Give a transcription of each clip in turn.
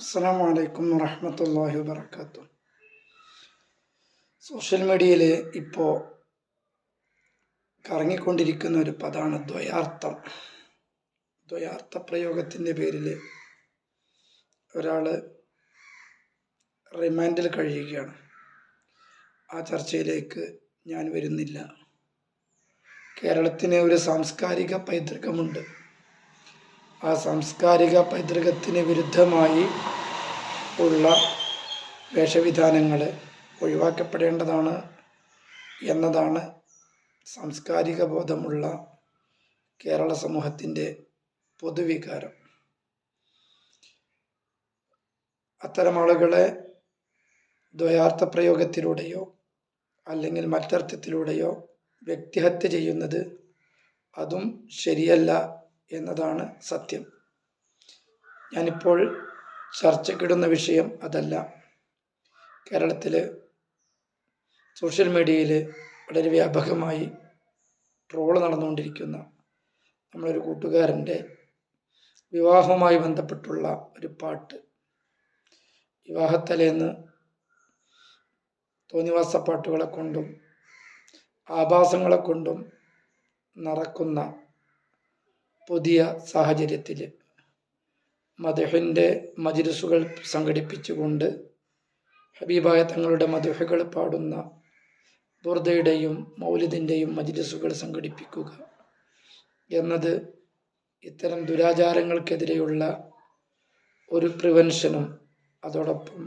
അസ്സാം വലൈക്കും വറഹമത്തല്ലാഹി വാബർക്കാത്തു സോഷ്യൽ മീഡിയയിൽ ഇപ്പോൾ കറങ്ങിക്കൊണ്ടിരിക്കുന്ന ഒരു പദമാണ് ദ്വയാർത്ഥം. ദ്വയാർത്ഥ പ്രയോഗത്തിന്റെ പേരിൽ ഒരാൾ റിമാൻഡിൽ കഴിയുകയാണ്. ആ ചർച്ചയിലേക്ക് ഞാൻ വരുന്നില്ല. കേരളത്തിന് ഒരു സാംസ്കാരിക പൈതൃകമുണ്ട്. ആ സാംസ്കാരിക പൈതൃകത്തിന് വിരുദ്ധമായി ഉള്ള വേഷവിധാനങ്ങൾ ഒഴിവാക്കപ്പെടേണ്ടതാണ് എന്നതാണ് സാംസ്കാരിക ബോധമുള്ള കേരള സമൂഹത്തിന്റെ പൊതുവികാരം. അത്തരം ആളുകളെ ദ്വയാർത്ഥ പ്രയോഗത്തിലൂടെയോ അല്ലെങ്കിൽ മറ്റർത്ഥത്തിലൂടെയോ വ്യക്തിഹത്യ ചെയ്യുന്നത് അതും ശരിയല്ല എന്നതാണ് സത്യം. ഞാനിപ്പോൾ ചർച്ചക്കിടുന്ന വിഷയം അതല്ല. കേരളത്തിൽ സോഷ്യൽ മീഡിയയിൽ വളരെ വ്യാപകമായി ട്രോൾ നടന്നുകൊണ്ടിരിക്കുന്ന നമ്മളൊരു കൂട്ടുകാരന്റെ വിവാഹവുമായി ബന്ധപ്പെട്ടുള്ള ഒരു പാട്ട്. വിവാഹത്തലേന്ന് തോന്നിവാസ പാട്ടുകളെ കൊണ്ടും ആഭാസങ്ങളെ കൊണ്ടും നടക്കുന്ന പുതിയ സാഹചര്യത്തിൽ മധുഹിന്റെ മജിലിസുകൾ സംഘടിപ്പിച്ചുകൊണ്ട് ഹബീബായ തങ്ങളുടെ മധുഹകൾ പാടുന്ന ബുർദയുടെയും മൗലിദിന്റെയും മജിലിസുകൾ സംഘടിപ്പിക്കുക എന്നത് ഇത്തരം ദുരാചാരങ്ങൾക്കെതിരെയുള്ള ഒരു പ്രിവെൻഷനും അതോടൊപ്പം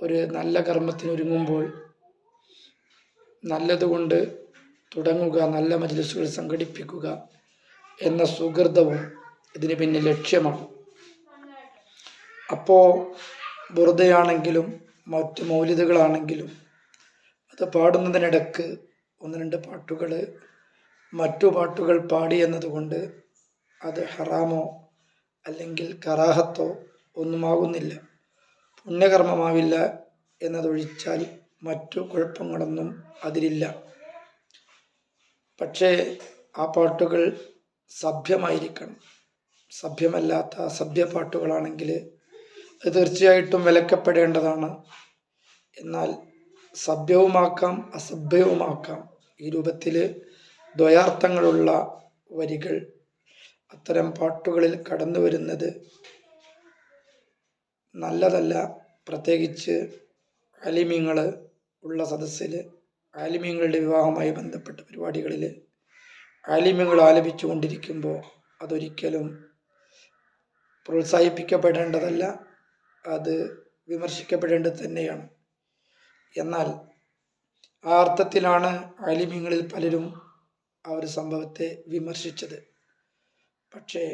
ഒരു നല്ല കർമ്മത്തിനൊരുങ്ങുമ്പോൾ നല്ലതുകൊണ്ട് തുടങ്ങുക നല്ല മജ്ലിസുകൾ സംഘടിപ്പിക്കുക എന്ന സുഹൃതവും ഇതിന് പിന്നെ ലക്ഷ്യമാണ്. അപ്പോൾ ബുറുദയാണെങ്കിലും മറ്റ് മൗലിദുകളാണെങ്കിലും അത് പാടുന്നതിനിടക്ക് ഒന്ന് രണ്ട് പാട്ടുകൾ മറ്റു പാട്ടുകൾ പാടി എന്നതുകൊണ്ട് അത് ഹറാമോ അല്ലെങ്കിൽ കറാഹത്തോ ഒന്നുമാകുന്നില്ല. പുണ്യകർമ്മമാവില്ല എന്നതൊഴിച്ചാൽ മറ്റു കുഴപ്പങ്ങളൊന്നും അതിലില്ല. പക്ഷേ ആ പാട്ടുകൾ സഭ്യമായിരിക്കണം. സഭ്യമല്ലാത്ത അസഭ്യ പാട്ടുകളാണെങ്കിൽ അത് തീർച്ചയായിട്ടും വിലക്കപ്പെടേണ്ടതാണ്. എന്നാൽ സഭ്യവുമാക്കാം അസഭ്യവുമാക്കാം. ഈ രൂപത്തിൽ ദ്വയാർത്ഥങ്ങളുള്ള വരികൾ അത്തരം പാട്ടുകളിൽ കടന്നു വരുന്നത് നല്ലതല്ല. പ്രത്യേകിച്ച് ആലിമ്യങ്ങൾ ഉള്ള സദസ്സിൽ ആലിമ്യങ്ങളുടെ വിവാഹവുമായി ബന്ധപ്പെട്ട പരിപാടികളിൽ ആലിമ്യങ്ങൾ ആലപിച്ചു കൊണ്ടിരിക്കുമ്പോൾ അതൊരിക്കലും പ്രോത്സാഹിപ്പിക്കപ്പെടേണ്ടതല്ല അത് വിമർശിക്കപ്പെടേണ്ടത് തന്നെയാണ്. എന്നാൽ ആ അർത്ഥത്തിലാണ് ആലിമ്യങ്ങളിൽ പലരും ആ ഒരു സംഭവത്തെ വിമർശിച്ചത്. പക്ഷേ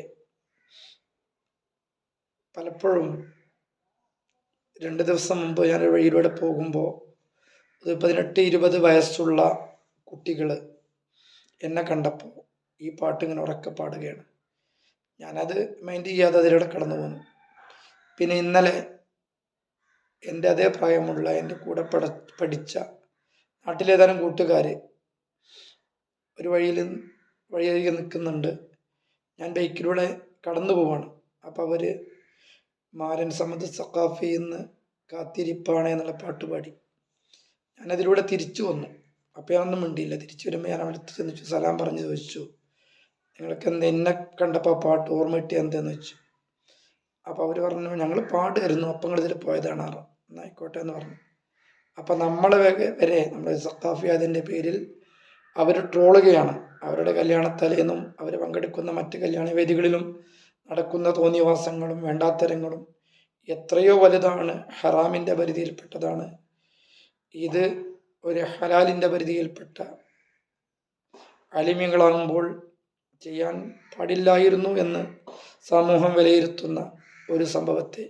പലപ്പോഴും രണ്ട് ദിവസം മുമ്പ് ഞാൻ വഴിയിലൂടെ പോകുമ്പോൾ ഒരു പതിനെട്ട് ഇരുപത് വയസ്സുള്ള കുട്ടികൾ എന്നെ കണ്ടപ്പോൾ ഈ പാട്ട് ഇങ്ങനെ ഉറക്കെ പാടുകയാണ്. ഞാനത് മൈൻഡ് ചെയ്യാതെ അതിലൂടെ കടന്നു പോന്നു. പിന്നെ ഇന്നലെ എന്റെ അതേ പ്രായമുള്ള എന്റെ കൂടെ പട പഠിച്ച നാട്ടിലേതാനും കൂട്ടുകാർ ഒരു വഴിയിൽ വഴിയരികെ നിൽക്കുന്നുണ്ട്. ഞാൻ ബൈക്കിലൂടെ കടന്നു പോവാണ്. അപ്പോൾ അവർ മാരൻ സമദ് സഖാഫി എന്ന് കാത്തിരിപ്പാണ് എന്നുള്ള പാട്ട് പാടി. ഞാനതിലൂടെ തിരിച്ചു വന്നു. അപ്പോൾ ഞാനൊന്നും മിണ്ടിയില്ല. തിരിച്ചു വരുമ്പോൾ ഞാൻ അവിടെ ചെന്ന് സലാം പറഞ്ഞ് ചോദിച്ചു. നിങ്ങൾക്ക് എന്ത് എന്നെ കണ്ടപ്പോൾ പാട്ട് ഓർമ്മ കിട്ടിയ എന്താന്ന് വെച്ചു അപ്പോൾ അവർ പറഞ്ഞു ഞങ്ങൾ പാടുമായിരുന്നു. അപ്പം ഇതിൽ പോയതാണ് ആറ് എന്നായിക്കോട്ടെ എന്ന് പറഞ്ഞു. അപ്പം നമ്മളെ വരെ നമ്മുടെ സഖാഫി അതിന്റെ പേരിൽ അവർ ട്രോളുകയാണ്. അവരുടെ കല്യാണത്തലേന്നും അവർ പങ്കെടുക്കുന്ന മറ്റ് കല്യാണ വേദികളിലും നടക്കുന്ന തോന്നിയവാസങ്ങളും വേണ്ടാത്തരങ്ങളും എത്രയോ വലുതാണ് ഹറാമിന്റെ പരിധിയിൽപ്പെട്ടതാണ്. ഇത് ഒരു ഹലാലിന്റെ പരിധിയിൽപ്പെട്ട അലിമ്യങ്ങളാകുമ്പോൾ ചെയ്യാൻ പാടില്ലായിരുന്നു എന്ന് സമൂഹം വിലയിരുത്തുന്ന ഒരു സംഭവത്തെ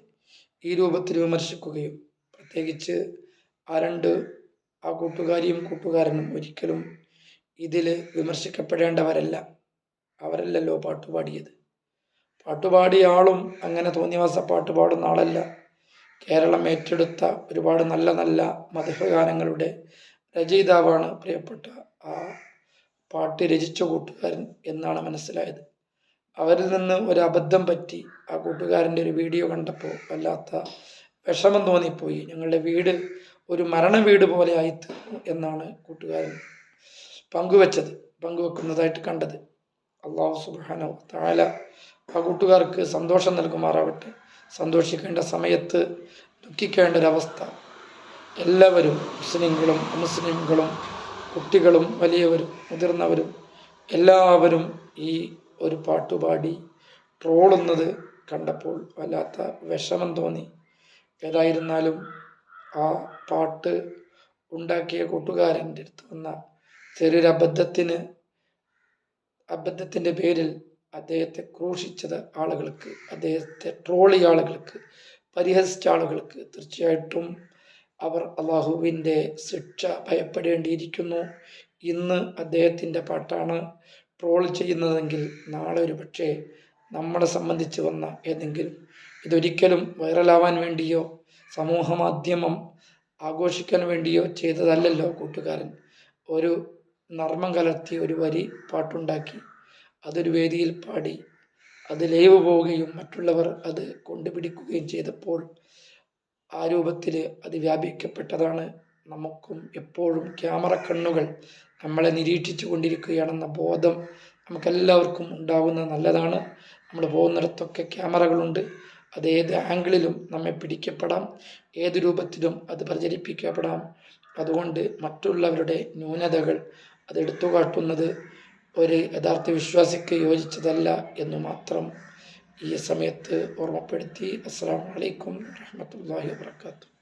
ഈ രൂപത്തിൽ വിമർശിക്കുകയും പ്രത്യേകിച്ച് ആ രണ്ട് ആ കൂട്ടുകാരിയും കൂട്ടുകാരനും ഒരിക്കലും ഇതിൽ വിമർശിക്കപ്പെടേണ്ടവരല്ല. അവരല്ലല്ലോ പാട്ടുപാടിയത്. പാട്ടുപാടിയ ആളും അങ്ങനെ തോന്നിയവാസ പാട്ട് പാടുന്ന ആളല്ല. കേരളം ഏറ്റെടുത്ത ഒരുപാട് നല്ല നല്ല മധുരഗാനങ്ങളുടെ രചയിതാവാണ് പ്രിയപ്പെട്ട ആ പാട്ട് രചിച്ച കൂട്ടുകാരൻ എന്നാണ് മനസ്സിലായത്. അവരിൽ നിന്ന് ഒരു അബദ്ധം പറ്റി ആ കൂട്ടുകാരന്റെ ഒരു വീഡിയോ കണ്ടപ്പോൾ വല്ലാത്ത വിഷമം തോന്നിപ്പോയി. ഞങ്ങളുടെ വീട് ഒരു മരണ വീട് പോലെ ആയിത്തീർന്നു എന്നാണ് കൂട്ടുകാരൻ പങ്കുവച്ചത് പങ്കുവെക്കുന്നതായിട്ട് കണ്ടത്. അള്ളാഹു സുബാനോ താല ആ കൂട്ടുകാർക്ക് സന്തോഷം നൽകുമാറാവട്ടെ. സന്തോഷിക്കേണ്ട സമയത്ത് ദുഃഖിക്കേണ്ട ഒരവസ്ഥ എല്ലാവരും മുസ്ലിങ്ങളും അമുസ്ലിങ്ങളും കുട്ടികളും വലിയവരും മുതിർന്നവരും എല്ലാവരും ഈ ഒരു പാട്ടുപാടി ട്രോളുന്നത് കണ്ടപ്പോൾ വല്ലാത്ത വിഷമം തോന്നി. ഏതായിരുന്നാലും ആ പാട്ട് ഉണ്ടാക്കിയ കൂട്ടുകാരന്റെ അടുത്ത് വന്ന ചെറിയൊരു അബദ്ധത്തിന് അബദ്ധത്തിന്റെ പേരിൽ അദ്ദേഹത്തെ ക്രൂശിച്ചത് ആളുകൾക്ക് അദ്ദേഹത്തെ ട്രോളി ആളുകൾക്ക് പരിഹസിച്ച ആളുകൾക്ക് തീർച്ചയായിട്ടും അവർ അള്ളാഹുവിന്റെ ശിക്ഷ ഭയപ്പെടേണ്ടിയിരിക്കുന്നു. ഇന്ന് അദ്ദേഹത്തിന്റെ പാട്ടാണ് ട്രോൾ ചെയ്യുന്നതെങ്കിൽ നാളെ ഒരു പക്ഷേ നമ്മളെ സംബന്ധിച്ച് വന്ന ഏതെങ്കിലും ഇതൊരിക്കലും വൈറലാവാൻ വേണ്ടിയോ സമൂഹ മാധ്യമം ആഘോഷിക്കാൻ വേണ്ടിയോ ചെയ്തതല്ലല്ലോ കൂട്ടുകാരൻ. ഒരു നർമ്മം കലർത്തി ഒരു വരി പാട്ടുണ്ടാക്കി അതൊരു വേദിയിൽ പാടി അത് ലൈവ് പോവുകയും മറ്റുള്ളവർ അത് കൊണ്ടുപിടിക്കുകയും ചെയ്തപ്പോൾ ആ രൂപത്തിൽ അത് വ്യാപിക്കപ്പെട്ടതാണ്. നമുക്കും എപ്പോഴും ക്യാമറ കണ്ണുകൾ നമ്മളെ നിരീക്ഷിച്ചു കൊണ്ടിരിക്കുകയാണെന്ന ബോധം നമുക്കെല്ലാവർക്കും ഉണ്ടാകുന്നത് നല്ലതാണ്. നമ്മൾ പോകുന്നിടത്തൊക്കെ ക്യാമറകളുണ്ട്. അത് ഏത് ആംഗിളിലും നമ്മെ പിടിക്കപ്പെടാം. ഏത് രൂപത്തിലും അത് പ്രചരിപ്പിക്കപ്പെടാം. അതുകൊണ്ട് മറ്റുള്ളവരുടെ ന്യൂനതകൾ അത് എടുത്തു കാട്ടുന്നത് ഒരു യഥാർത്ഥ വിശ്വാസിക്ക് യോജിച്ചതല്ല എന്ന് മാത്രം ഈ സമയത്ത് ഓർമ്മപ്പെടുത്തി. അസ്സാം വലൈക്കും വാഹമത്തല്ലാഹി വാത്തു